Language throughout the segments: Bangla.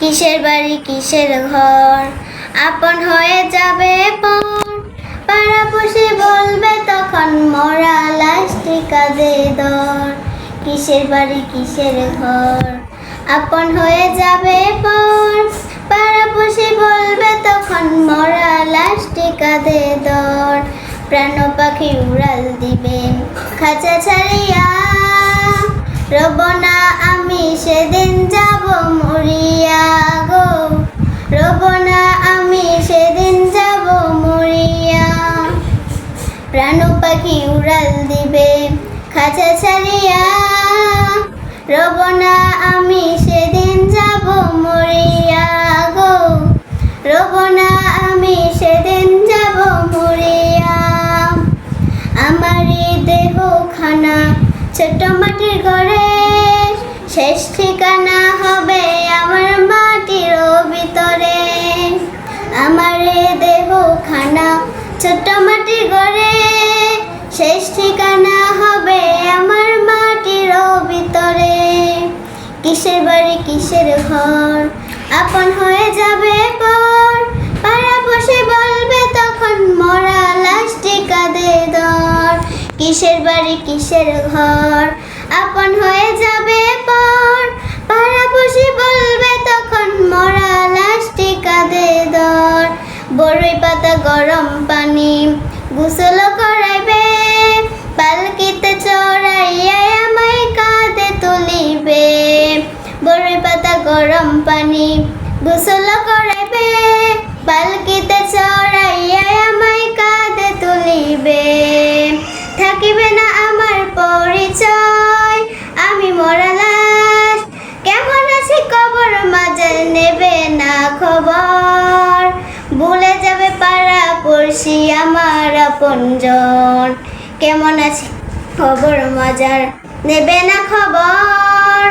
কিসের বাড়ি, কিসের ঘর? আপন হয়ে যাবে পর। পাড়াপড়শি বলবে তখন মরা লাশটি কাঁদে দর কিসের বাড়ি, কিসের ঘর? আপন হয়ে যাবে পর। পাড়াপড়শি বলবে তখন মরা লাশটি কাঁদে দর প্রাণ পাখি উড়াল দিবে খাঁচা ছাড়িয়া। রব না আমি সেদিন যাব মরিয়া উড়াল দিবে, খাঁচা ছাড়িয়া। রব না, আমি সেদিন যাব মরিয়া গো। রব না, আমি সেদিন যাব মরিয়া। আমারই দেহ খানা ছোট মাটির ঘরে। শেষ ঠিকানা হবে আমার মাটির ভিতরে। আমার দেহ খানা ছোট মাটির ঘরে। শেষ ঠিকানা হবে আমার মাটির ভিতরে। কিসের বাড়ি, কিসের ঘর? আপন হয়ে যাবে পর। পাড়া বসে বলবে তখন মরা লাশটি কাঁদে দর। কিসের বাড়ি, কিসের ঘর? গরম পানি গোসল করাইবে, পালকিতে চড়াইয়া আমায় কাঁদে তুলিবে। থাকিবে না আমার পরিচয়, আমি মরা লাশ কেমন আছি কবর মাঝে নেবে না খবর। ভুলে যাবে পাড়া পড়শি আমার আপনজন কেমন আছি খবর মাজার নেবে না খবর।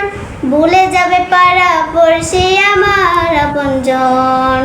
ভুলে যাবে পাড়া পড়শি আমার আপনজন।